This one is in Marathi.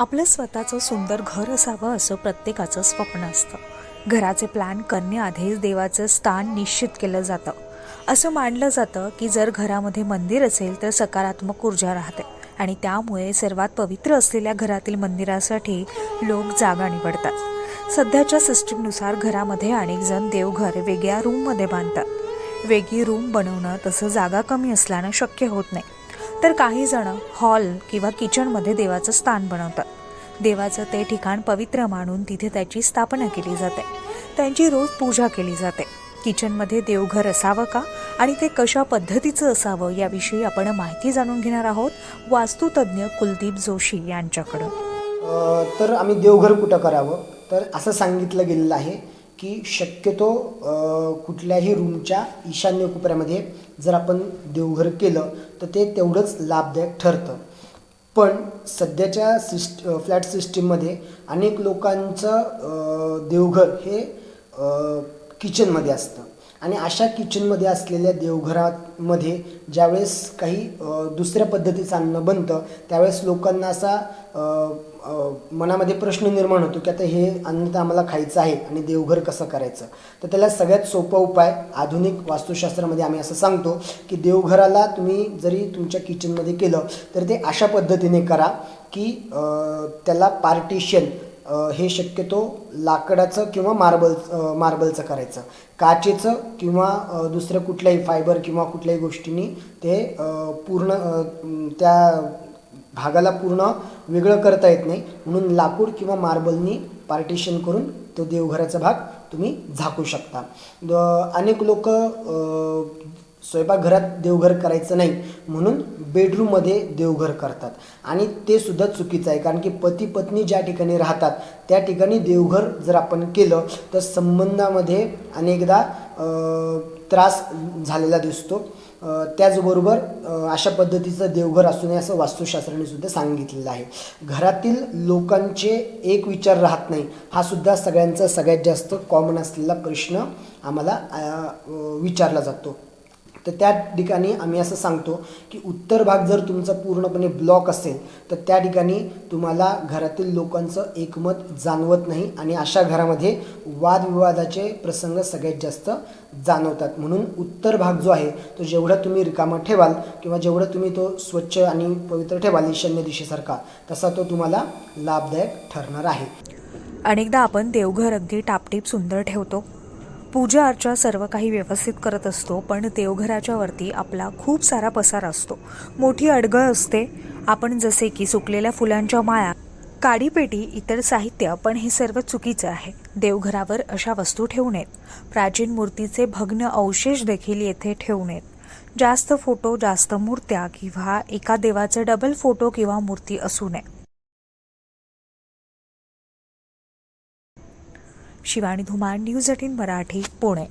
आपलं स्वतःचं सुंदर घर असावं असं प्रत्येकाचं स्वप्न असतं. घराचे प्लॅन करण्याआधीच देवाचं स्थान निश्चित केलं जातं. असं मानलं जातं की जर घरामध्ये मंदिर असेल तर सकारात्मक ऊर्जा राहते आणि त्यामुळे सर्वात पवित्र असलेल्या घरातील मंदिरासाठी लोक जागा निवडतात. सध्याच्या सिस्टीमनुसार घरामध्ये अनेक जण देवघर वेगळ्या रूममध्ये बांधतात. वेगळी रूम बनवणं तसं जागा कमी असल्यानं शक्य होत नाही. तर काही जण हॉल किंवा किचनमध्ये देवाचं स्थान बनवतात. देवाचं ते ठिकाण पवित्र मानून तिथे त्याची स्थापना केली जाते. त्यांची रोज पूजा केली जाते. किचनमध्ये देवघर असावं का? आणि ते कशा पद्धतीचं असावं? याविषयी आपण माहिती जाणून घेणार आहोत वास्तुतज्ञ कुलदीप जोशी यांच्याकडून. तर आम्ही देवघर कुठं करावं? तर असं सांगितलं गेलेलं आहे. की शक्यतो कुठल्याही रूमच्या ईशान्य कोपऱ्यामध्ये जर आपण देवघर केलं तर ते तेवढंच लाभदायक ठरतं. पण सध्याच्या सिस्ट फ्लॅट सिस्टीममध्ये अनेक लोकांचं देवघर हे किचनमध्ये असतं. आणि अशा किचनमध्ये असलेल्या देवघरामध्ये ज्यावेळेस काही दुसऱ्या पद्धतीचं अन्न बनतं त्यावेळेस लोकांना असा मनामध्ये प्रश्न निर्माण होतो की आता हे अन्न तर आम्हाला खायचं आहे आणि देवघर कसं करायचं? तर त्याला सगळ्यात सोपा उपाय आधुनिक वास्तुशास्त्रामध्ये आम्ही असं सांगतो की देवघराला तुम्ही जरी तुमच्या किचनमध्ये केलं तर ते अशा पद्धतीने करा की त्याला पार्टिशन हे शक्यतो लाकडाचं किंवा मार्बल मार्बलचं करायचं. काचेचं किंवा दुसरं कुठल्याही फायबर किंवा कुठल्याही गोष्टींनी ते पूर्ण त्या भागाला पूर्ण वेगळं करता येत नाही. म्हणून लाकूड किंवा मार्बलनी पार्टिशन करून तो देवघराचा भाग तुम्ही झाकू शकता. द- अनेक लोक स्वयंपाकघरात देवघर करायचं नाही म्हणून बेडरूममध्ये देवघर करतात. आणि ते सुद्धा चुकीचं आहे कारण की पती पत्नी ज्या ठिकाणी राहतात त्या ठिकाणी देवघर जर आपण केलं तर संबंधामध्ये अनेकदा त्रास झालेला दिसतो. त्याचबरोबर अशा पद्धतीचं देवघर असू नये असं वास्तुशास्त्राने सुद्धा सांगितलेलं आहे. घरातील लोकांचे एक विचार राहत नाही हा सुद्धा सगळ्यांचा सगळ्यात जास्त कॉमन असलेला प्रश्न आम्हाला विचारला जातो. तर त्या ठिकाणी आम्ही असं सांगतो की उत्तर भाग जर तुमचा पूर्णपणे ब्लॉक असेल तर त्या ठिकाणी तुम्हाला घरातील लोकांचं एकमत जाणवत नाही आणि अशा घरामध्ये वादविवादाचे प्रसंग सगळ्यात जास्त जाणवतात. म्हणून उत्तर भाग जो आहे तो जेवढा तुम्ही रिकामा ठेवाल किंवा जेवढं तुम्ही तो स्वच्छ आणि पवित्र ठेवाल ईशान्य दिशेसारखा तसा तो तुम्हाला लाभदायक ठरणार आहे. अनेकदा आपण देवघर अगदी टापटीप सुंदर ठेवतो. पूजा अर्चा सर्व काही व्यवस्थित करत असतो पण देवघराच्या वरती आपला खूप सारा पसार असतो. मोठी अडगळ असते. आपण जसे की सुकलेल्या फुलांच्या माळा काडीपेटी इतर साहित्य पण हे सर्व चुकीचं आहे. देवघरावर अशा वस्तू ठेवू नयेत. प्राचीन मूर्तीचे भग्न अवशेष देखील येथे ठेवू नयेत. जास्त फोटो जास्त मूर्त्या किंवा एका देवाचं डबल फोटो किंवा मूर्ती असू नये. Shivani Dhumal news eighteen Marathi Pune.